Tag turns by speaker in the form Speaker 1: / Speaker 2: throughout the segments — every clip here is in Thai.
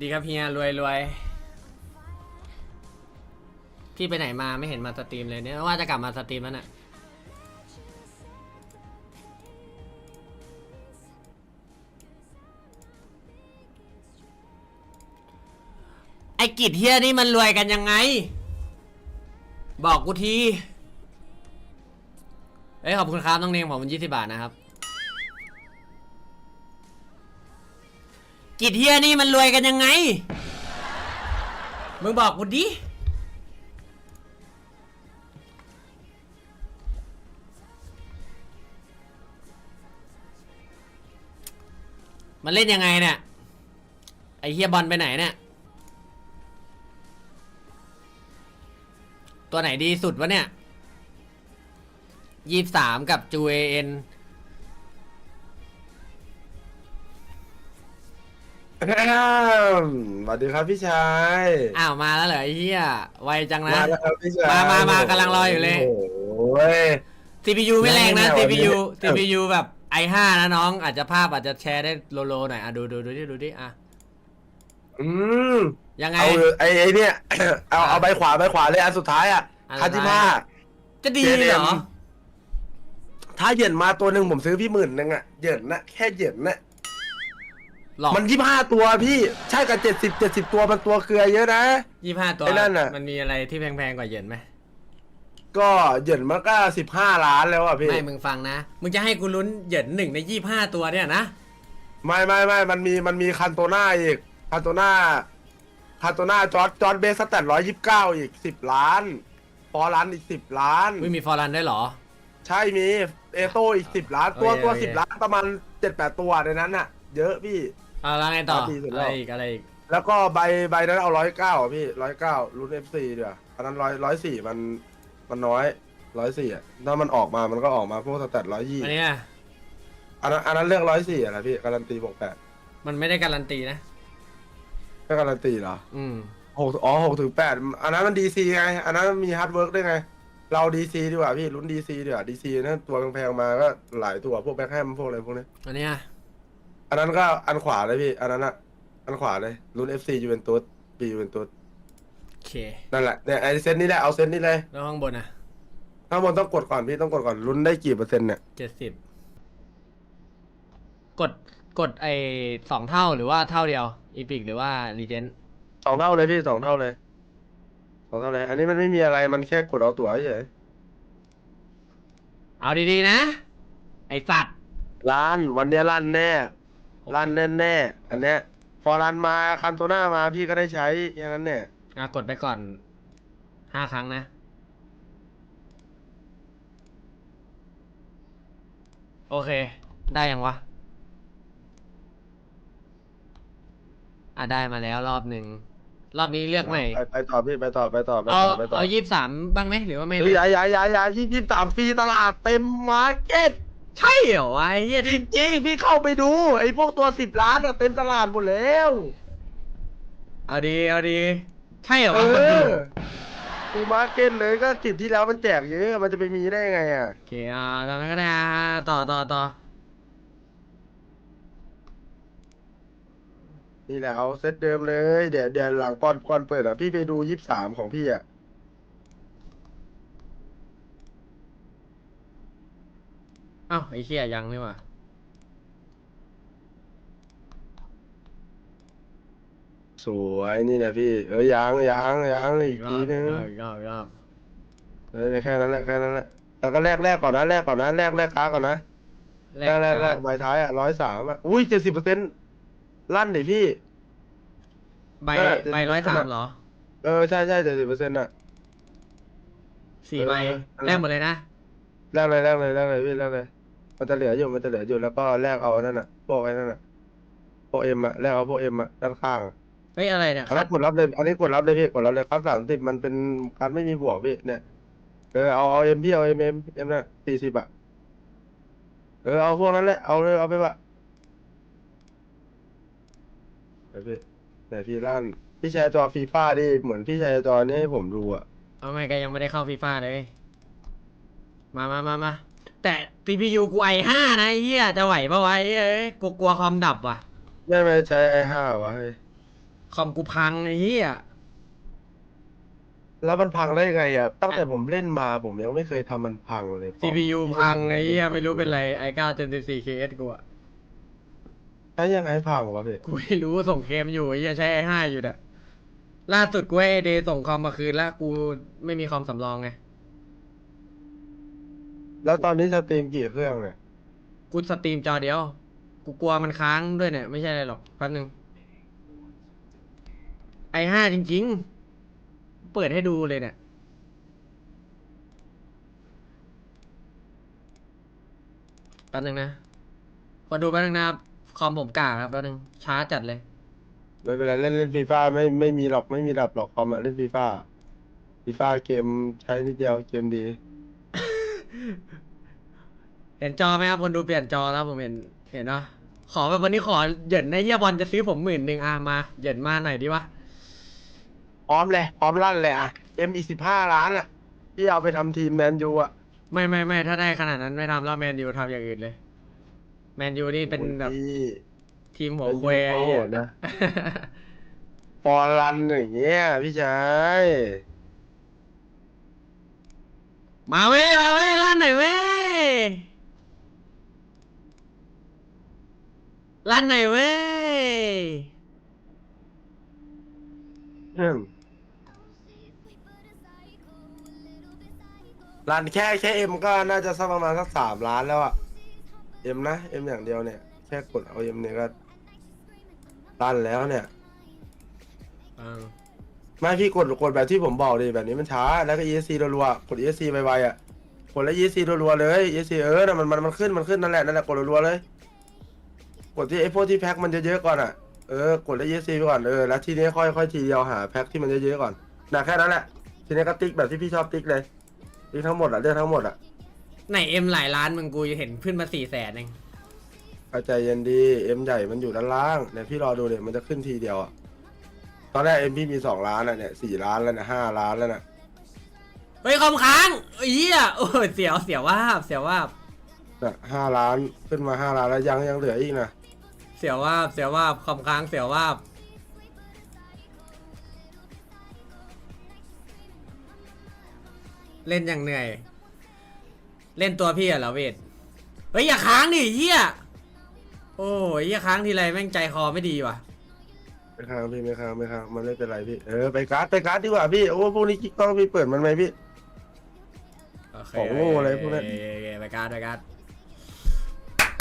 Speaker 1: ดีครับเฮียรวยรวยพี่ไปไหนมาไม่เห็นมาสตรีมเลยเนี่ยว่าจะกลับมาสตรีมแล้วน่ะไอกิจเฮียนี่มันรวยกันยังไง บอกกูที เอ้ยขอบคุณครับน้องเนมผมมันยี่สิบาทนะครับ กิจเฮียนี่มันรวยกันยังไง มึงบอกกูดิ มันเล่นยังไงเนี่ย ไอเฮียบอลไปไหนเนี่ย ตัวไหนดีสุดวะเนี่ยยี่สามกับจูเอ็น
Speaker 2: สวัสดีครับพี่ชาย
Speaker 1: อ้าวมาแล้วเหรอไอ้เหี้ยไวจังนะ
Speaker 2: มาแล้วครับพี่ชาย
Speaker 1: มามามากำลังรออยู่เลย
Speaker 2: โอ้ย
Speaker 1: CPU ไม่แรงนะ
Speaker 2: แรงแน่
Speaker 1: CPU
Speaker 2: วันนี้
Speaker 1: CPU แบบ i5 นะน้อง อาจจะภาพอาจจะแชร์ได้โลโลหน่อยอะดูดูดูดิดูดิอะ
Speaker 2: อืม
Speaker 1: ยังไง
Speaker 2: เอาไอ้ไอ้เนี่ย เอา
Speaker 1: อะ
Speaker 2: เอาใบขวาใบขวาเลยอันสุดท้ายอะ
Speaker 1: อันสุ
Speaker 2: คัน
Speaker 1: ด
Speaker 2: ที่
Speaker 1: ท้าย
Speaker 2: ห้า
Speaker 1: จะดี
Speaker 2: เจเดม
Speaker 1: เหรอ
Speaker 2: ถ้าเหยินมาตัวหนึ่งผมซื้อพี่หมื่นนึงอะเหยินนะแค่เหยินนะ
Speaker 1: หลอก
Speaker 2: มันยี่ห้าตัวพี่ใช่กับเจ็ดสิบเจ็ดสิบตัวมันตัวเกลือเยอะนะ
Speaker 1: ยี่ห้าตัว
Speaker 2: ไอ้นั่นน่ะ
Speaker 1: มันมีอะไรที่แพงๆกว่าเหย็นไหม
Speaker 2: ก็เหยินมันก็สิบห้าล้านแล้วอะพี่
Speaker 1: ไม่มึงฟังนะมึงจะให้กูลุ้นเหย็นหนึ่งในยี่ห้าตัวเนี่ยนะ
Speaker 2: ไม่ไม่ไม่มันมีมันมีคันโตน่าอีกคันโตน่าคันโตน่าจอร์ดจอร์ดเบสสแตทร้อยยี่สิบเก้าอีกสิบล้านฟอร์รันอีกสิบล้าน
Speaker 1: ไม่มีฟอร์รันด้วยเหรอ
Speaker 2: ใช่มีเอโตอีกสิบล้าน ตัว
Speaker 1: โอเค
Speaker 2: ตัว
Speaker 1: โอเค
Speaker 2: สิบล้านประมาณเจ็ดแปดตัวในนั้นน่ะ เยอะพี่
Speaker 1: เอาแล้วไงต่อ
Speaker 2: ดีสุด
Speaker 1: อะ
Speaker 2: แล้
Speaker 1: ไร
Speaker 2: ว
Speaker 1: อีกอะไรอีก
Speaker 2: แล้วก็ใบใบนั้นเอาร้อยเก้าอะพี่ร้อยเก้ารุ่นเอฟซีเดียวาอันนั้นร้อยร้อยสี่มันมันน้อยร้อยสี่อะถ้ามันออกมามันก็ออกมาพวกสแตทร้อยยี่
Speaker 1: อันเนี้ย
Speaker 2: อันนั้นอันนั้นเรื่องร้อยสี่อะนะพี่การันตีบวกแปด
Speaker 1: มันไม่ได้การันตีนะ
Speaker 2: ไม่การันตีเหรอ
Speaker 1: อืม
Speaker 2: หกอ๋อหกถึงแปดอันนั้นมันดีซีไง อันนั้นมันมีฮาร์ดเวิร์กด้วยไง เราดีซีดีกว่าพี่รุ่นดีซีดีกว่าดีซีนั่นตัวแพงๆมาก็หลายตัวพวกแบ็คแฮมพวกอะไรพวกนี้
Speaker 1: อันเนี้ย
Speaker 2: อันนั้นก็อันขวาเลยพี่ อันนั้นอะอันขวาเลยรุ่น FC ยูเวนตุสปียูเวนตุส
Speaker 1: โอเค
Speaker 2: นั่นแหละเนี่ยไอเซนนี่แหละเอาเซนนี่เลย
Speaker 1: แล้วข้างบนอะ
Speaker 2: ข้างบนต้องกดก่อนพี่ต้องกดก่อนลุ้นได้กี่เปอร์เซ็นต์เนี่ย
Speaker 1: เจ็ดสิบกดกดไอสองเท่าหรือว่าเท่าเดียวอีพิกหรือว่ารีเจน
Speaker 2: สองเท่าเลยพี่สองเท่าเลยสองเท่าเลย อันนี้มันไม่มีอะไรมันแค่กดเอาตั๋วเฉย
Speaker 1: เอาดีๆนะ ไอสัตว์
Speaker 2: ล้านวันเนี้ยล้านแน่ ล้านแน่แน่ๆอันเนี้ยพอรันมาคันโตน่ามาพี่ก็ได้ใช้อย่างนั้นเนี่ย
Speaker 1: อะกดไปก่อนห้าครั้งนะ โอเค ได้ยังวะ อะได้มาแล้วรอบหนึ่ง รอบนี้เลือกใหม่
Speaker 2: ไปไปต่อพี่ไปต่อไปต่อไป
Speaker 1: เอา
Speaker 2: ต่อไปต่อ
Speaker 1: เอายี่สิบสามบ้างไหมหรือว่าไม่
Speaker 2: เฮ้ยย้ายย้ายย้ายย้ายที่ยี่สามปีตลาดเต็มมาร์เก็ต
Speaker 1: ใช่เหรอวะไอ้เหี้ย
Speaker 2: จริงๆพี่เข้าไปดูไอ้พวกตัวสิบล้านอะเต็มตลาดหมดแล้ว
Speaker 1: เอาดีเอาดีใช่เหรอ
Speaker 2: เอ
Speaker 1: วะ
Speaker 2: อดูมาร์เก็ตเลยก็สิบที่แล้วมันแจกเยอะมันจะไปมีได้ยังไงอะ
Speaker 1: โอเคอ่าตอนนั้นก็ได้อะต่อต่อต่อ
Speaker 2: นี่แหละเอาเซตเดิมเลย เดี๋ยวเดี๋ยวหลังก่อนก่อนเปิดอะพี่ไปดูยี่สามของพี่อะ
Speaker 1: อ้าไอ้เหี้ยยังนี่หว่า
Speaker 2: สวยนี่นะพี่ เออยังยังยังอีกทีนึง
Speaker 1: อีกรอบอีกรอบ
Speaker 2: เออแค่นั้นแหละแค่นั้นแหละแล้วก็แลกแลกก่อนนะแลกก่อนนะแลกแลกค้าก่อนนะ
Speaker 1: แร
Speaker 2: แรกแรกแรกใบท้ายอะร้อยสามอะอุ้ยเจ็ดสิบเปอร์เซ็นต์ลั่นดิพี่
Speaker 1: ใบ
Speaker 2: เออ
Speaker 1: ใบร้อยสามเหรอ
Speaker 2: เออใช่ใช่เจ็ดสิบเปอร์เซ็นต์อะ
Speaker 1: สี่ใบ
Speaker 2: เออ
Speaker 1: แรกหมดเลยนะ
Speaker 2: แรกเลยแรกเลยแรกเลยพี่แรกเลย มันจะเหลืออยู่มันจะเหลืออยู่แล้วก็แลกเอานั่นอะพวกไอ้นั่นอะพวกเอ็มอะแลกเอาพวกเอ็มอะด้านข้างอะ
Speaker 1: เฮ้ยอะไรเนี่ย
Speaker 2: อันนั้นกดรับเลย อันนี้กดรับเลยพี่กดรับเลยครับสามสิบมันเป็นการไม่มีบวกพี่เนี่ยเออเอาเอาเอ็มพี่เอาเอ็มเอ็มเอ็มน่ะสี่สิบอะเออเอาพวกนั้นแหละเอาเลยเอาไปวะไหนพี่ไหนพี่ลั่นพี่แชร์จอฟีฟ่าดิเหมือนพี่แชร์จอนี่ให้ผมดูอะ
Speaker 1: เอาไม่ก็ยังไม่ได้เข้าฟีฟ่าเลย มามามามา แต่ CPU กูไอห้านะไอ้เหี้ยจะไหวปะวะไอ้เหี้ยเอ้ยกูกลัวความดับว่ะ
Speaker 2: ไม่ไม่ใช้ไอห้าวะเฮ้ย
Speaker 1: คอมกูพังไอ้เหี้ย
Speaker 2: แล้วมันพังได้ไงอะตั้งแต่ผมเล่นมาผมยังไม่เคยทำมันพังเลย
Speaker 1: CPU พังไอ้เหี้ยไม่รู้เป็นไร i9 Gen 14 KS กูอะ
Speaker 2: ใช้ยังไงพังวะพี่
Speaker 1: กูไม่รู้ส่งเคมอยู่ไอ้เหี้ยใช้ i5 อยู่น่ะล่าสุดกูให้เดส่งคอมมาคืนแล้วกูไม่มีคอมสำรองไง
Speaker 2: แล้วตอนนี้สตรีมกี่เครื่องเนี่ย
Speaker 1: กูสตรีมจอเดียว กูกลัวมันค้างด้วยเนี่ย ไม่ใช่อะไรหรอกแป๊บนึง i5 จริง ๆ เปิดให้ดูเลยเนี่ย แป๊บนึงนะขอดูแป๊บนึงนะครับคอมผมกากครับแป๊บนึงช้าจัดเลย
Speaker 2: ไม่เป็นไรเล่นเล่นฟีฟ่าไม่ไม่มีหรอกไม่มีดับหรอกคอมอะเล่นฟีฟ่าฟีฟ่าเกมใช้นิดเดียวเกมดี
Speaker 1: เห็นจอไหมครับคนดูเปลี่ยนจอแล้วผมเห็นเห็นเนาะขอแบบวันนี้ขอเหยินในเยี่ยบอลจะซื้อผมหมื่นหนึ่งอะมาเหยินมาหน่อยดิวะ
Speaker 2: พร้อมเลย พร้อมลั่นเลยอะเอ็มอีสิบห้าล้านอะ ที่เอาไปทำทีมแมนยูอะ
Speaker 1: ไม่ไม่ไม่ถ้าได้ขนาดนั้นไม่ทำแล้วแมนยูทำอย่างอื่นเลย แมนยูนี่เป็นแบบ
Speaker 2: โอ้ย
Speaker 1: ทีมหัวควยไอ้
Speaker 2: โอ้โห
Speaker 1: เหี้ย
Speaker 2: นะปอลันอย่างเงี้ยพี่ชาย
Speaker 1: มาเว้ยมาเว้ยลั่นหน่อยเว้ย ลั่นหน่อยเว้ย
Speaker 2: อืมรันแค่แค่เอ็มก็น่าจะสักประมาณสักสามล้านแล้วอะเอ็มนะเอ็มอย่างเดียวเนี่ย แค่กดเอาเอ็มเนี่ยก็รันแล้วเนี่ย
Speaker 1: อ่า
Speaker 2: ไม่พี่กดกดแบบที่ผมบอกดิแบบนี้มันช้า แล้วก็ ESC รัวๆกด ESC ไวๆอะกดแล้ว ESC รัวๆเลย ESC เออน่ะมันมันมันขึ้นมันขึ้นนั่นแหละนั่นแหละกดรัวๆเลย กดที่ไอ้พวกที่แพ็คมันเยอะๆก่อนอะ เออกดแล้ว ESC ไปก่อนเออแล้วทีนี้ค่อยค่อยทีเดียวหาแพ็คที่มันเยอะๆก่อนน่ะแค่นั้นแหละ ทีนี้ก็ติ๊กแบบที่พี่ชอบติ๊กเลยติ๊กทั้งหมดอะเลือกทั้งหมดอะ
Speaker 1: ไหนเอ็มหลายล้านมึงกูเห็นขึ้นมาสี่แสนเอง
Speaker 2: เข้าใจเย็นดีเอ็มใหญ่มันอยู่ด้านล่างเนี่ยพี่รอดูเลยมันจะขึ้นทีเดียวอะตอนแรกเอ็มพี่มีสองล้านอะเนี่ยสี่ล้านแล้วเนี่ยห้าล้านแล้วเนี่ย
Speaker 1: เฮ้ยคอมค้างไอ้เหี้ยโอ้ยเสียวเสียวว่าบเสียวว่าบ
Speaker 2: น่ะห้าล้านขึ้นมาห้าล้านแล้วยังยังเหลืออีกนะ
Speaker 1: เสียวว่าบเสียวว่าบคอมค้างเสียวว่าบเล่นอย่างเหนื่อย เล่นตัวพี่อะเหรอเวทเฮ้ยอย่าค้างดิเหี้ยโอ้ยเหี้ยค้างทีไรแม่งใจคอไม่ดีว่ะ
Speaker 2: ไม่ค้างพี่ไม่ค้างไม่ค้างมันไม่เป็นไรพี่เออไปการ์ดไปการ์ดดีกว่าพี่โอ้พวกนี้กิ๊กต้องพี่เปิดมันไหมพี่
Speaker 1: โอเค
Speaker 2: ของโง่อะไรพวกนั้น
Speaker 1: โอเคโอเคไปการ์ดไปการ์ด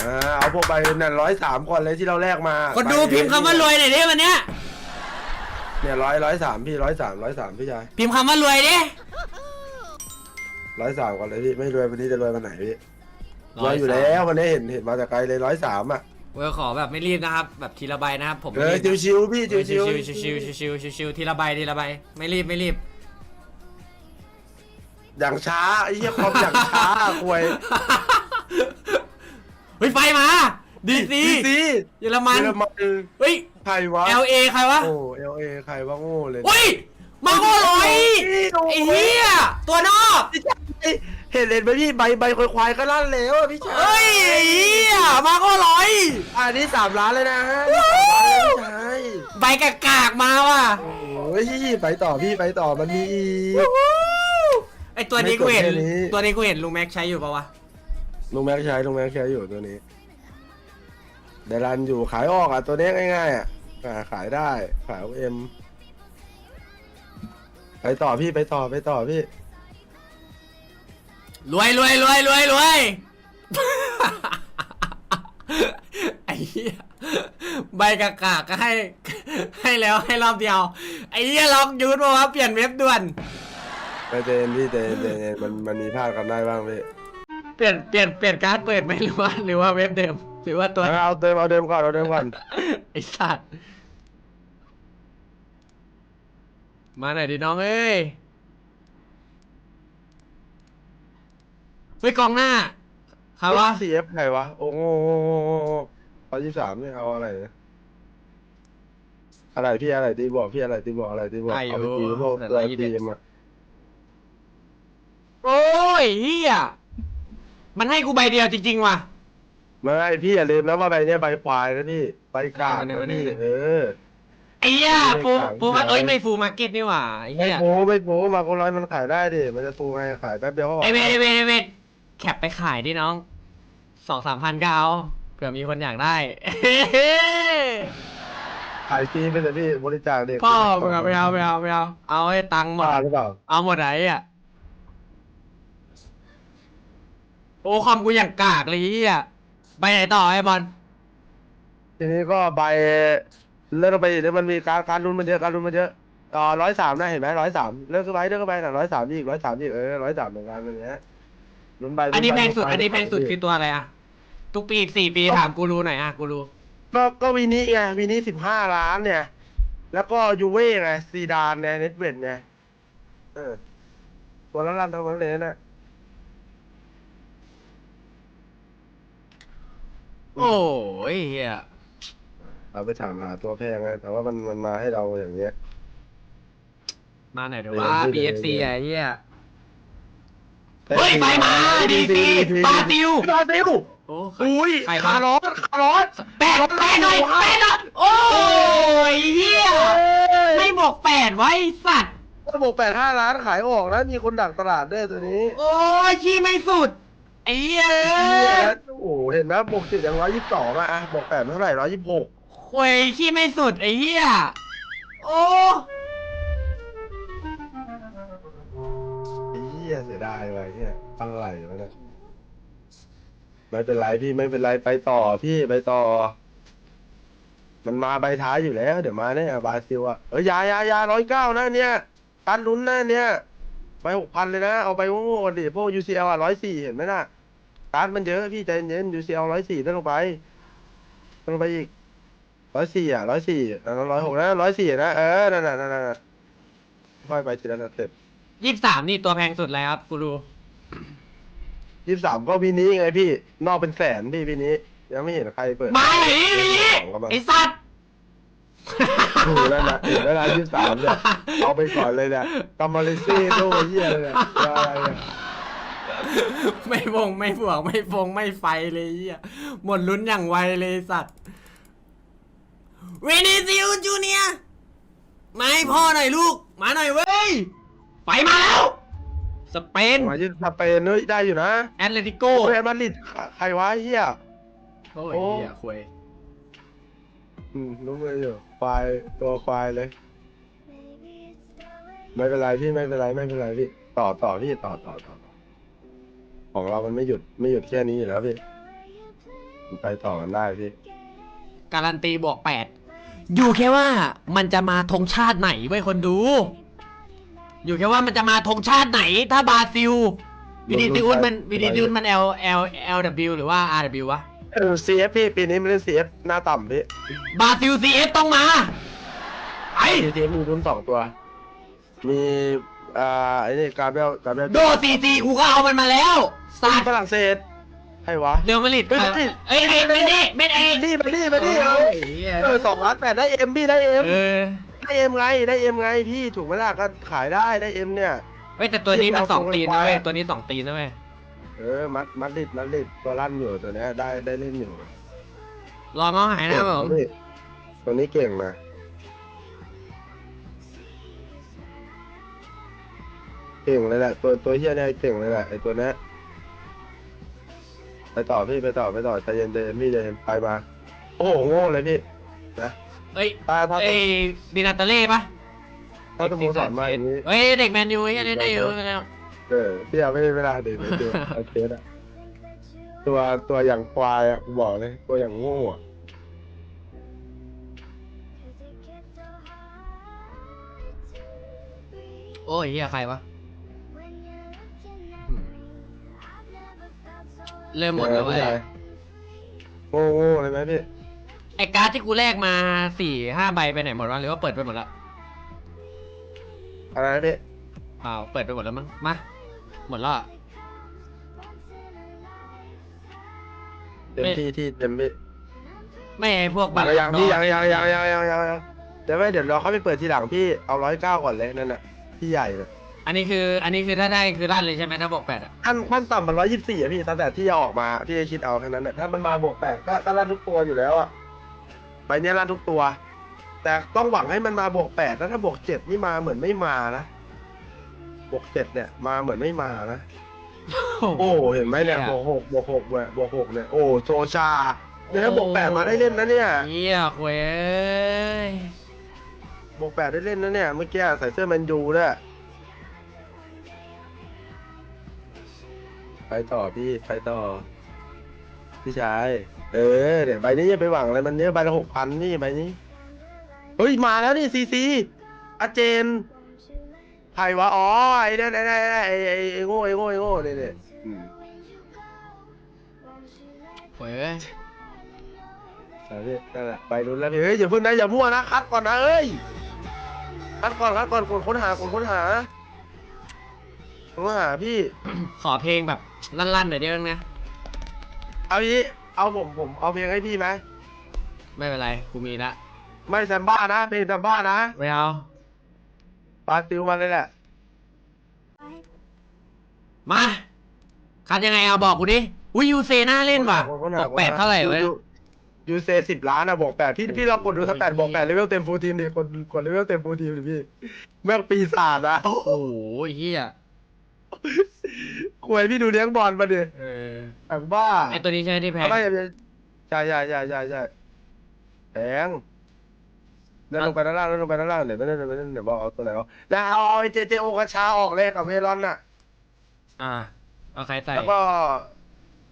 Speaker 2: อ่าเอาพวกใบนั่นร้อยสามก่อนเลยที่เราแลกมา
Speaker 1: คนดู
Speaker 2: ใบ
Speaker 1: พิมพ์คำว่ารวยหน่อยดิวันเนี้ย
Speaker 2: เนี่ยร้อยร้อยสามพี่ร้อยสามร้อยสามพี่ชาย
Speaker 1: พิมพ์คำว่ารวยดิ
Speaker 2: ร้อยสามก่อนเลยพี่ไม่รวยวันนี้จะรวยวันไหนพี่รวยอยู่แล้ววันนี้เห็นเห็นมาจากไกลเลยร้อยสามอะ
Speaker 1: เวอร์ขอแบบไม่รีบนะครับแบบทีละใบนะครับผม
Speaker 2: เอ
Speaker 1: ไม่
Speaker 2: อ
Speaker 1: รีบนะ
Speaker 2: ชิวๆพี่
Speaker 1: ชิ
Speaker 2: ชิ
Speaker 1: ว
Speaker 2: ว
Speaker 1: ชิว
Speaker 2: ๆ
Speaker 1: ชิวชิวชิวชิวชิวทีละใบทีละใบไม่รีบไม่รีบ
Speaker 2: อย่างช้าไอ้เหี้ยความอย่างช้าควย
Speaker 1: เฮ้ยไฟมาดีซี
Speaker 2: ซี
Speaker 1: เยอรมัน
Speaker 2: เยอรมัน
Speaker 1: เฮ้ย
Speaker 2: ใครวะ
Speaker 1: LA ใครวะ
Speaker 2: โอ้เอลเอใครวะโง่เลย
Speaker 1: เฮ้ยมาโคลอยไอ้เหี้ยตัวนอก
Speaker 2: พี่ชายเห็นเห็นไหมพี่ใบใบควายๆก็ลั่นแล้วอะพี่ชาย
Speaker 1: เฮ้ยไอ้เหี้ยมาโคลอย
Speaker 2: อันนี้สามล้านเลยนะฮะนี่สามล้านเลยพี่ชาย
Speaker 1: ใบกากากๆมาว่ะ
Speaker 2: โอ้ยไปต่อพี่ไปต่อมันมีอีก
Speaker 1: ไอตัวนี้กูเห็น
Speaker 2: ไม่จบแค่นี้
Speaker 1: ตัวนี้กูเห็นลุงแม็กใช้อยู่ปะวะ
Speaker 2: ลุงแม็กใช้ลุงแม็กใช้อยู่ตัวนี้เดรันอยู่ขายออกอะตัวนี้ง่ายๆอะอ่าขายได้ขายเอ็มไปต่อพี่ไปต่อไปต่อพี่
Speaker 1: รวยรวยรวยรวยรวยไอ้เหี้ยใบกากากๆก็ให้ ให้แล้วให้รอบเดียว ไอ้เหี้ยล็อกยูทมาว่าเปลี่ยนเว็บด่วน
Speaker 2: ไปเจนพี่เจนเจนเจนมันมันมีพลาดกันได้บ้างพี่
Speaker 1: เปลี่ยนเปลี่ยนเปลี่ยนการ์ดเปิดไหมหรือว่า หรือว่าเว็บเดิม หรือว่าตัว
Speaker 2: เอาเติมเอาเดิมก่อนเอาเดิมก่อน
Speaker 1: ไอ้สัตว์มาหน่อยดิน้องเอ้ยเฮ้ยกองหน้าใครวะ
Speaker 2: ซีเอฟใครวะ โอ้โหร้อยยี่สามเนี่ยเอาอะไรเนี่ยอะไรพี่อะไรตีบอกพี่อะไรตีบอกอะไรตีบอก
Speaker 1: ไอ้
Speaker 2: เอาไป
Speaker 1: โอ้
Speaker 2: ตีพวก
Speaker 1: แต่
Speaker 2: ตัว
Speaker 1: ละยี่สิ
Speaker 2: ตี
Speaker 1: บ
Speaker 2: มา
Speaker 1: โอ้ยเฮีย มันให้กูใบเดียวจริงๆว่ะ
Speaker 2: ไม่พี่อย่าลืมนะว่าใบเนี้ยใบควายนะพี่ใบกาด
Speaker 1: เอามาเนี่ย
Speaker 2: นะ
Speaker 1: เอามาเนี่
Speaker 2: พี่
Speaker 1: ย
Speaker 2: เออ
Speaker 1: ไอไอ้เหี้ยฟู
Speaker 2: ไม่ขาย
Speaker 1: ฟูมาเอ้ยไม่ฟูมาร์เก็ตนี่หว่าไอ้
Speaker 2: ไม่
Speaker 1: เหี้ย
Speaker 2: โม้ไม่โม้มาโกร้อยมันขายได้ดิมันจะฟูไงขายแป๊บเดียวก็ออก
Speaker 1: ไอเวทไอเวทไอเวทแคปไปขายดิน้องสองสามพันก็เอาเผื่อมีคนอยากได้
Speaker 2: ขายฟรีไปเลยพี่บริจาคเด็ก
Speaker 1: พ่อมึงเอาไปเอาไปเอาไปเอาเอาให้ตังค์หมด
Speaker 2: บ้าหรือเปล่า
Speaker 1: เอาหมดไหนอะ โอ้คอมกูอย่างกากเลยเฮียไปไหนต่อไอ้บอล
Speaker 2: ทีนี้ก็ใบเลิกไปเดี๋ยวมันมีการการลุ้นมันเยอะการลุ้นมันเยอะต่อร้อยสามนะเห็นไหมร้อยสามเลิกก็ไปเลิกก็ไปน่ะร้อยสามอีกร้อยสามอีกเออร้อยสามเหมือนกันแบบเนี้ยลุ้นไป
Speaker 1: อันนี้แพงสุด
Speaker 2: ลุ้ไป
Speaker 1: อันนี้แพงสุดคือตัวอะไรอะ ทุกปีอีกสี่ปีถามกูรู้หน่อยอะกูรู้
Speaker 2: ก็ก็วีนี้ไงวีนี้สิบห้าล้านเนี่ย แล้วก็ยูเว่ไงซีดานเนี่ยเน็ตเวนไงเออตัวละลันเท่านั้นเลยนะ
Speaker 1: โอ้ยเฮีย
Speaker 2: เราไปถามหาตัวแพงไงแต่ว่ามันมันมาให้เราอย่างเงี้ย
Speaker 1: มาหน่อยเดี๋ยว
Speaker 2: เดี๋ยว
Speaker 1: ว่า
Speaker 2: เดี๋ยว
Speaker 1: BFC อะเฮียเฮ้ยไปมาดีซีบาซิล
Speaker 2: บราซิล
Speaker 1: โอ้
Speaker 2: อุ้ย
Speaker 1: ใคร
Speaker 2: คา
Speaker 1: มา
Speaker 2: ร์ลอสคาร์ลอส
Speaker 1: แปดแปดหน่อยแปดหน่อยโอ้ยเฮียไม่บอกแปดไว้สัตว์
Speaker 2: ระบบแปดห้าล้านขายออกนะมีคนดักตลาดด้วยตัวนี้
Speaker 1: โอ้ยขี้ไม่สุด ไอ้เหี้ย
Speaker 2: โอ้โหเห็นไหมบวกสิบอย่างร้อยยี่สิบสองอะบวกแปดเท่าไหร่ร้อยยี่สิบหก
Speaker 1: ควยขี้ไม่สุดไอ้เหี้ยโอ้
Speaker 2: เฮียเสียดายไปเนี่ยอะไรวะเนี่ยไม่เป็นไรพี่ไม่เป็นไรไปต่อพี่ไปต่อ มันมาใบท้ายอยู่แล้ว เดี๋ยวมาเนี่ยบราซิลอะเอ้ยอยาอยาอยาร้อยเก้านะเนี่ยการลุ้นนะเนี่ยไปหกพันเลยนะ เอาไปโง่ๆกันดิพวก UCL อะร้อยสี่เห็นไหมน่ะ การดมันเยอะพี่ใจเย็น UCL ร้อยสี่เล่นลงไปเล่นลงไปอีกร้อยสี่อะร้อยสี่ร้อยหกนะร้อยสี่นะเออนั่นน่ะนั่นน่ะค่อยไปทีละสเต็ป
Speaker 1: ยี่สิบสามนี่ตัวแพงสุดเลยครับกูรู้
Speaker 2: ยี่สามก็ปีนี้ไงพี่ นอกเป็นแสนพี่ปีนี้ ยังไม่เห็นใครเปิด
Speaker 1: มาไหนนี่
Speaker 2: สองก็มา
Speaker 1: ไอ้สัตว์
Speaker 2: ถูกแล้วนะถูกแล้วนะยี่สามเนี่ยเอาไปก่อนเลยเนี่ยกามาเลซี่โน่เยี่ยเลยเนี่ยอะไรเนี่ย
Speaker 1: ไม่วงไม่บวกไม่ฟงไม่ไฟเลยเหี้ยหมดลุ้นอย่างไวเลยสัตว์เวเนซิลจูเนียร์มาให้พ่อหน่อยลูก มาหน่อยเว้ย ไปมาแล้ว สเปน
Speaker 2: มาที่สเปนเฮ้ยได้อยู่นะ
Speaker 1: แอตเลติโก
Speaker 2: โอ้ยแอตมาดริดใครวะเฮีย
Speaker 1: โอ้ย
Speaker 2: โอ้
Speaker 1: เหี้ยควย
Speaker 2: อืมรู้มืออยู่ควายตัวควายเลย ไม่เป็นไรพี่ไม่เป็นไรไม่เป็นไรพี่ ต่อต่อพี่ต่อต่อต่อ ของเรามันไม่หยุดไม่หยุดแค่นี้อยู่แล้วพี่มันไปต่อกันได้พี่
Speaker 1: การันตีบวกแปดอยู่แค่ว่ามันจะมาธงชาติไหนไว้ยคนดู อยู่แค่ว่ามันจะมาธงชาติไหน ถ้าบราซิลวิดีซิอุสมันวิดีซิอุสมัน L L L W หรือว่า R W วะ
Speaker 2: เออ CF พี่ปีนี้มันเล่น CF หน้าต่ำพี่
Speaker 1: บราซิล CF ต้องมาไอ
Speaker 2: CF มีรุ่นสองตัว มี อ่าไอ้นี่การเบลการเบล
Speaker 1: โดซีซีกูก็เอามันมาแล้วสัตว์
Speaker 2: ฝรั่งเศสให้วะ
Speaker 1: เรอัลมาดริด
Speaker 2: เฮ้ยเฮ้ย
Speaker 1: เอ้ย เอ้ยไม่ได้ไม่ได้
Speaker 2: นี่มาดิมาดิเอาเออสองล้านแปดได้เอ็มพี่ได้เอ็ม
Speaker 1: เออ
Speaker 2: ได้เอ็มไงได้เอ็มไงพี่ถูกไหมล่ะก็ขายได้ได้เอ็มเนี่ย
Speaker 1: เว้ยแต่ตัวนี้มัน
Speaker 2: เอา
Speaker 1: สองตีนนะเว้ย
Speaker 2: เอา
Speaker 1: ตัวนี้สองตีนนะเว้ย
Speaker 2: เออมัดมัดริดมัดริดตัวลั่นอยู่ตัวเนี้ยได้ได้เล่นอยู่
Speaker 1: รอง้อหายนะครับผม
Speaker 2: นี่ตัวนี้เก่งนะ เก่งเลยแหละตัวตัวเฮียเนี่ยเก่งเลยแหละไอตัวเนี้ยไปต่อพี่ไปต่อไปต่อใจเย็นใจเย็นพี่ใจเย็นไปมา โอ้โหโง่เลยพี่นะ
Speaker 1: เอ้ย
Speaker 2: ถ้าถ้า
Speaker 1: เอ้ยดินาตาเล่ปะ
Speaker 2: ถ้าสโมสรมาอย่างนี้
Speaker 1: เฮ้ยเด็กแมนยูไอ้เนี่ยได้อยู่
Speaker 2: เออพี่เอาไม่เวลาเดี๋ยวเดี๋ยวเดี๋ยวเอาเทสอะตัวตัวอย่างควายอะกูบอกเลย ตัวอย่างโง่อะ
Speaker 1: โอ้ยเฮียใครวะ เริ่มหมดแล้วเว้ย
Speaker 2: โง่โง่เลยไหมพี่
Speaker 1: ไอการ์ดที่กูแลกมาสี่ห้าใบไปไหนหมดวะหรือว่าเปิดไปหมดแล้ว
Speaker 2: อะไรนะพี่
Speaker 1: เปล่าเปิดไปหมดแล้วมั้งมาหมดแล้วอะ
Speaker 2: เต็มที่ที่เต็มที่
Speaker 1: ไม่ไอพวกบัตร
Speaker 2: ยังพี่ยังยังยังยังยังยังยังเดี๋ยวไม่เดี๋ยวเราเข้าไปเปิดทีหลังพี่เอาร้อยเก้าก่อนเลยนั่นน่ะพี่ใหญ่เลย
Speaker 1: อันนี้คืออันนี้คือถ้าได้คือลั่นเลยใช่ไหมถ้าบอกแปดอะ
Speaker 2: ขั้นขั้นต่ำมันร้อยยี่สิบสี่อะพี่ตั้งแต่ที่จะออกมาพี่จะคิดเอาแค่นั้นแหละถ้ามันมาบวกแปดก็ก็ลั่นทุกตัวอยู่แล้วอะไปเนี้ยลั่นทุกตัว แต่ต้องหวังให้มันมาบวกแปดแล้วถ้าบวกเจ็ดนี่มาเหมือนไม่มานะบวกเจ็ดเนี่ย มาเหมือนไม่มานะโอ้เห็นไหมเนี่ยบวกหกบวกหกเนี่ยบวกหกเนี่ยโอ้โซชาเนี่ยถ้าบวกแปดมาได้เล่นนะเนี่ย
Speaker 3: เหี้ยเว้ย
Speaker 2: บวกแปดได้เล่นนะเนี่ยเมื่อกี้ใส่เสื้อแมนยูด้วย ไปต่อพี่ไปต่อ พี่ชาย เออเดี๋ยวใบนี้อย่าไปหวังอะไรมันเนี้ยใบละหกพันนี่ใบนี้ เฮ้ยมาแล้วนี่ซีซีอาเจนใครวะ อ๋อไอ้นั่นไอ้นั่นไอ้ไอ้ไอ้โง่ไอ้โง่ไอ้โง่เนี่ยเนี่ยอืม
Speaker 3: เว้ย
Speaker 2: ใช่พี่นั่นแหละไปลุ้นแล้วพี่เฮ้ยอย่าเพิ่งนะอย่ามั่วนะคัดก่อนนะเอ้ยคัดก่อนคัดก่อนกดค้นหากดค้นหา ค้นหาพี่
Speaker 3: ขอเพลงแบบลั่นๆหน่อยได้ไหมนะ
Speaker 2: เอางี้เอาผมผมเอาเพลงให้พี่ไหม
Speaker 3: ไม่เป็นไรกูมีละ
Speaker 2: ไม่แซมบ้านะเพลงแซมบ้านะ
Speaker 3: ไม่เอา
Speaker 2: ปาซิลมาเลยแหละ
Speaker 3: มาคัดยังไงเอาบอกกูดิอุ้ยยูเซน่าเล่นว่ะ
Speaker 2: ค้น
Speaker 3: บ
Speaker 2: หา
Speaker 3: อกแปดเท่าไหร่เว้ย
Speaker 2: ยูยูเซสิบล้านอะบอกแปดพี่พี่ลองกดดูสแตทบอกแปดเลเวลเต็มฟูลทีมดิกดกดเลเวลเต็มฟูลทีมดิพี่แม่งปีศาจอะ
Speaker 3: โอ้โหเฮีย
Speaker 2: คุยพี่ดูเลี้ยงบอลมาดิ
Speaker 3: เออ
Speaker 2: แบบบ้า
Speaker 3: ไอตัวนี้ใช่ไหมที่แพ้
Speaker 2: ไม่ใช่ใช่ใช่ใช่ใช่แพงเดินลงไปด้านล่างเดินลงไปด้านล่างเดี๋ยวเดินเดินเดินเดี๋ยวบอกเอาตัวไหนเอาแล้วเอาเอาไอ้เจเจโอกระชาออกเลยกับเมลอนน่ะ
Speaker 3: อ่าเอาใครใส่
Speaker 2: แล้วก็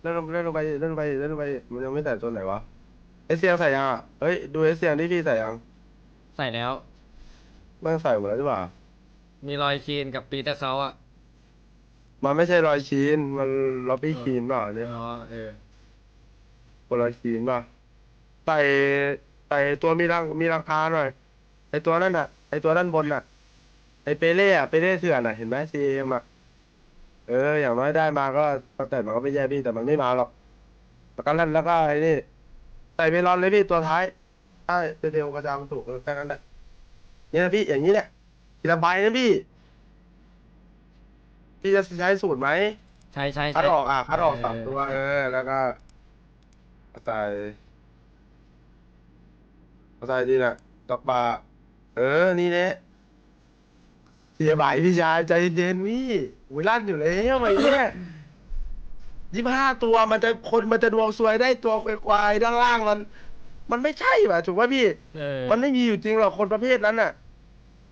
Speaker 2: เดินลงเดินลงไปเดินลงไปเดินลงไปมันยังไม่ใส่ตัวไหนวะเอสเซียงใส่ยังอะเฮ้ยดูเอสเซียงที่พี่ใส่ยัง
Speaker 3: ใส่แล้ว
Speaker 2: แม่งใส่หมดแล้วใช่ป่ะ
Speaker 3: มีรอยคีนกับปีเตอร์เขาอะ
Speaker 2: มันไม่ใช่รอยชีนมันล็อบบี้ชีนเปล่าเนี่ย
Speaker 3: อ๋อเออ
Speaker 2: คนรอยชีนป่ะใส่ใส่ตัวมีรังมีราคาหน่อยไอตัวนั่นน่ะ ไอตัวด้านบนน่ะ ไอเปเล่อะเปเล่เถื่อนอะเห็นไหมซีเอ็มอะเออ อย่างน้อยได้มาก็แต่มันก็ไม่แย่พี่แต่มันไม่มาหรอกแล้วก็ลั่นแล้วก็ไอ้นี่ใส่เมลอนเลยพี่ตัวท้ายใช่เดียวกระจามถูกเออแค่นั้นแหละเนี่ยนะพี่อย่างนี้แหละทีละใบนะพี่ พี่จะใช้สูตรไหม
Speaker 3: ใช่ใช่
Speaker 2: คัด
Speaker 3: ใช่
Speaker 2: ออกอะคัดออก
Speaker 3: เออ
Speaker 2: สามตัวเออ แล้วก็ใส่ใส่ดีนะตอกปลาเออ นี่แหละเสียบายพี่ชายใจเย็นๆพี่อุ้ยลั่นอยู่แล้วไอ้เนี่ยยี่ห้าตัวมันจะคนมันจะดวงซวยได้ตัวควายๆด้านล่างมัน มันไม่ใช่ป่ะถูกป่ะพี่
Speaker 3: เออ
Speaker 2: มันไม่มีอยู่จริงหรอกคนประเภทนั้นน่ะ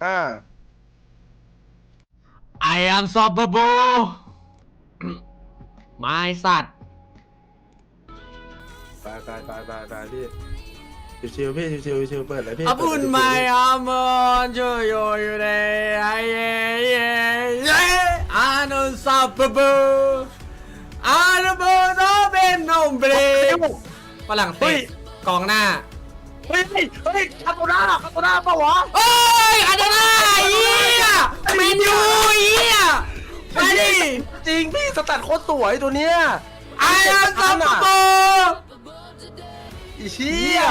Speaker 2: อ่า
Speaker 3: I am stoppable ไม้สัตว์
Speaker 2: ไปไปไปไปไปพี่ชิวๆพี่ชิวๆชิวๆเปิดเลยพี่
Speaker 1: อับุญ
Speaker 2: เปิดเลย
Speaker 1: ไม่อามอนโยโยอยู่ในไอเย่เย่เย่อานุสับเบอร์อานุโบโนเบนโนเบรฝรั่งเศ
Speaker 2: เฮ้ย
Speaker 1: สกองหน้า
Speaker 2: เฮ้ยเฮ้ยเฮ้ยคาโตนาคาโตนาเปล่าวะ
Speaker 1: โอ้ยอาจารย์เฮีย เมนยูเฮียไปดิ
Speaker 2: จริงพี่สแตัดโคตรสวยตัวเนี้ย
Speaker 1: ไอ้อันซับเบอร์
Speaker 2: อีเชี่ย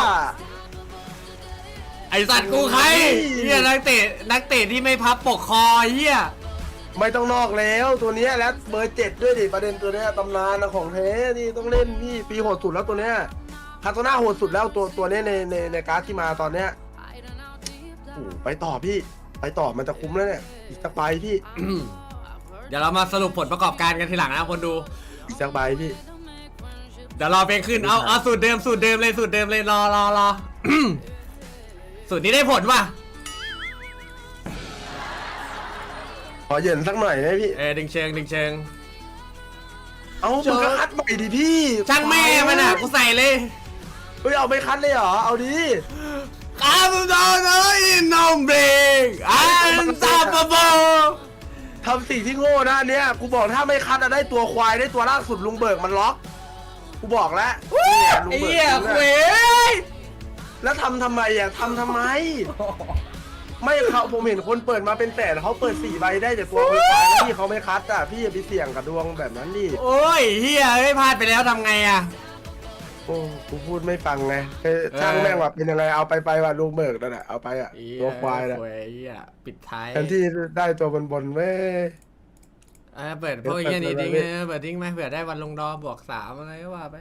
Speaker 1: ไอสัตว์กูใครเฮียนักเตะนักเตะที่ไม่พับปกคอเฮีย
Speaker 2: ไม่ต้องนอกแล้วตัวเนี้ยแล้วเบอร์เจ็ดด้วยดิประเด็นตัวเนี้ยตำนานนะของแท้นี่ต้องเล่นพี่ปีโหดสุดแล้วตัวเนี้ยคาโตนาโหดสุดแล้วตัวตัวเนี้ยในในในการ์ดที่มาตอนเนี้ยโอ้โหไปต่อพี่ ไปต่อมันจะคุ้มแล้วเนี่ย อีกสักใบพี่
Speaker 1: เดี๋ยวเรามาสรุปผลประกอบการกันทีหลังนะคนดู
Speaker 2: อีกสักใบพี่
Speaker 1: เดี๋ยวรอเพลงขึ้น เอาเอาสูตรเดิมสูตรเดิมเลยสูตรเดิมเลยรอรอรอ สูตรนี้ได้ผลว่ะ
Speaker 2: ขอเย็นสักหน่อยไหมพี่
Speaker 1: เออดึงเชิงดึงเชิง
Speaker 2: เอามึงก็คัดใหม่ดิพี่
Speaker 1: ช่างแม่มันอะกูใส่เลย
Speaker 2: เฮ้ยเอาไปคัดเลยเหรอ เอาดิ
Speaker 1: คาร์บอนไทำ
Speaker 2: สิ่งที่โง่นะอันเนี้ยกูบอกถ้าไม่คัดอะได้ตัวควายได้ตัวล่าสุดลุงเบิกมันล็อก กูบอกแล้วเนี่ยลุง
Speaker 1: ไอ้
Speaker 2: เบิก
Speaker 1: เหี้ย
Speaker 2: จริง
Speaker 1: เว้
Speaker 2: อะ
Speaker 1: ย
Speaker 2: แล้วทำทำไมอะทำทำไม ไม่เขาผมเห็นคนเปิดมาเป็นแสนเขาเปิดสี่ใบได้แต่ตัวควายๆแล้วพี่เขาไม่คัดอะพี่อย่าไปเสี่ยงกับดวงแบบนั้นดิ
Speaker 1: โอ้ยเฮียไม่พลาดไปแล้วทำไงอะ
Speaker 2: โอ้กูพูดไม่ฟังไงเอ้ยช่างแม่งว่าเป็นยังไงเอาไปไปว่าลุงเบิกนั่นแหละเอาไปอะตัวควายน่ะ
Speaker 1: เว้ยเฮียปิดท้าย
Speaker 2: แทนที่ได้ตัวบนบนๆเว้ย
Speaker 1: เออเปิดพวกเฮียนี่ทิ้งเออเปิดทิ้งไหมเผื่อได้วันลงดอบวกสามอะไรก็ว่าไป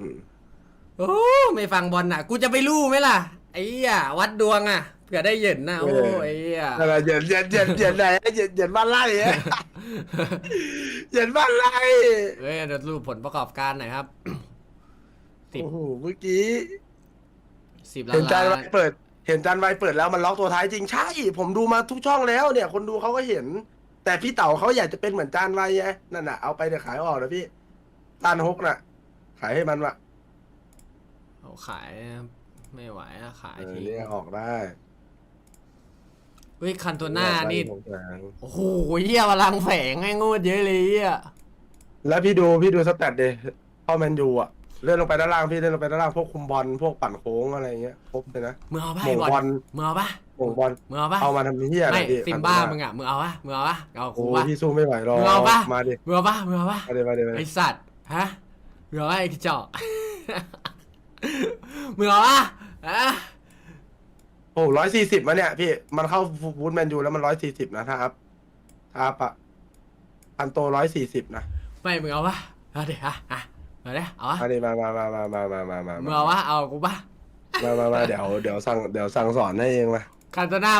Speaker 2: อืม
Speaker 1: โอ้ไม่ฟังบอลน่ะ กูจะไปรู้ไหมล่ะไอ้เหี้ยวัดดวงอะเผื่อได้เหยินนะโอ้ไอ้เหี้ย
Speaker 2: อะไรเหย็นเหย็นเหย็นเหย็นไหนเหย็นเหย็นบ้านไร่อะเหย็นบ้านไร่
Speaker 1: เฮ้ยเดี๋ยวสรุปผลประกอบการหน่อยครับ สิบ
Speaker 2: โอ้โหเมื่อกี้
Speaker 1: สิบล้า
Speaker 2: เห็น
Speaker 1: น
Speaker 2: จานไว
Speaker 1: ล้าน
Speaker 2: เปิด เห็นจานไวเปิดแล้วมันล็อกตัวท้ายจริงใช่ ผมดูมาทุกช่องแล้วเนี่ย คนดูเขาก็เห็น แต่พี่เต๋าเขาอยากจะเป็นเหมือนจานไวไงนั่นน่ะเอาไปเดี๋ยวขายออกนะพี่จานฮกน่ะ ขายให้มันวะ
Speaker 1: เอาขายไม่ไหวอะขาย
Speaker 2: เออ
Speaker 1: ที
Speaker 2: เนี่ยออกได้
Speaker 1: เฮ้ยคันตัวหน้านี่
Speaker 2: ออกได้
Speaker 1: โอ้โหเหี้ยพลังแฝงไงงูเยอะเลยเหี้ย
Speaker 2: แล้วพี่ดูพี่ดูสแตทเดพ่อแมนยูอะ เลื่อนลงไปด้านล่างพี่เลื่อนลงไปด้านล่างพวกคุมบอลพวกปั่นโค้งอะไรเงี้ยครบเลยนะ
Speaker 1: มึงเอาปะ
Speaker 2: หม่
Speaker 1: ไอ้
Speaker 2: ง
Speaker 1: บอล
Speaker 2: บอล
Speaker 1: มึงเอาปะ
Speaker 2: หม่งบอล
Speaker 1: มึงเอาปะ
Speaker 2: เอามาทำเหี้ยอะไร
Speaker 1: ไม่
Speaker 2: พี่
Speaker 1: ซิมบ้ามึงอะมึงเอาปะมึงเอาปะเอา
Speaker 2: โอ้
Speaker 1: กูปะ
Speaker 2: พี่สู้ไม่ไหวหรอก
Speaker 1: มึงเอาปะ
Speaker 2: มาดิ
Speaker 1: มึงเอาปะมึงเอาปะ
Speaker 2: มาดิมาดิมา
Speaker 1: ไอ
Speaker 2: ดิ
Speaker 1: สัตว์ฮะมึงเอาปะไอ้กระจอก มึงเอาปะฮะ
Speaker 2: โอ้ร้อยสี่สิบมาเนี่ยพี่มันเข้าฟูดแมนยูแล้วมันร้อยสี่สิบนะถ้าอัพถ้าอัพอะอันโตร้อยสี่สิบนะ
Speaker 1: ไม่มึงเอาปะเอาดิฮะฮะ มาดิเอาปะ
Speaker 2: มาดิมามามามามามามามา
Speaker 1: มึงเอาปะเอากูปะ
Speaker 2: มามามาเดี๋ยวเดี๋ยวสั่งเดี๋ยวสั่งสอนให้เองมา
Speaker 1: คันตัวหน้า